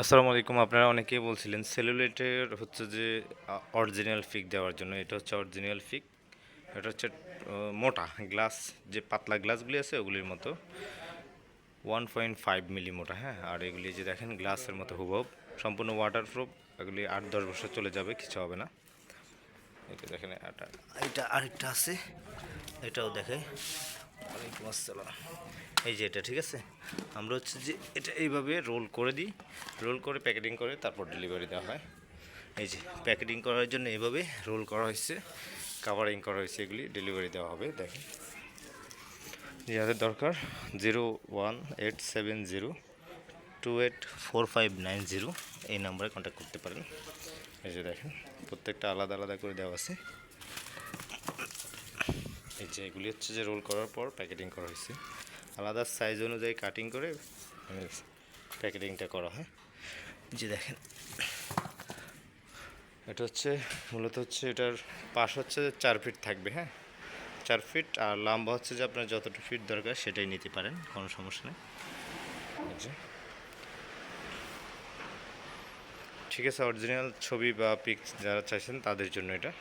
আসসালামু আলাইকুম। আপনারা অনেকেই বলছিলেন সেলুলেটের হচ্ছে যে অরিজিনাল ফিক দেওয়ার জন্য। এটা হচ্ছে অরিজিনাল ফিক এটা হচ্ছে মোটা গ্লাস যে পাতলা গ্লাসগুলি আছে ওগুলির মতো। ওয়ান পয়েন্ট ফাইভ মিলি মোটা হ্যাঁ? আর এগুলি যে দেখেন গ্লাসের মতো হুবহু। সম্পূর্ণ ওয়াটারপ্রুফ এগুলি আট, দশ বছর চলে যাবে, কিছু হবে না। এটা দেখেন, এটা আরেকটা আছে। এটাও দেখে ওয়ালাইকুম আসসালাম। এই যে এটা, ঠিক আছে? আমরা হচ্ছে যে এটা এইভাবে রোল করে দিই। রোল করে প্যাকেটিং করে তারপর ডেলিভারি দেওয়া হয়। এই যে প্যাকেটিং করার জন্য এইভাবে রোল করা হয়েছে, কাভারিং করা হয়েছে, এগুলি ডেলিভারি দেওয়া হবে, দেখেন। যাদের দরকার, zero one eight seven zero two eight four five nine zero এই নাম্বারে কন্ট্যাক্ট করতে পারেন। এই যে দেখেন, প্রত্যেকটা আলাদা আলাদা করে দেওয়া আছে। যে এগুলি হচ্ছে যে রোল করার পর প্যাকেটিং করা হয়েছে। আলাদা সাইজ অনুযায়ী কাটিং করে প্যাকেটিংটা করা হয়। যে দেখেন। এটা হচ্ছে, মূলত হচ্ছে এটার পাশ হচ্ছে চার ফিট থাকবে হ্যাঁ? চার ফিট আর লম্বা হচ্ছে যে আপনার যতটুকু ফিট দরকার সেটাই নিতে পারেন, কোনো সমস্যা নেই। ঠিক আছে অরিজিনাল ছবি বা পিক যারা চাইছেন তাদের জন্য এটা।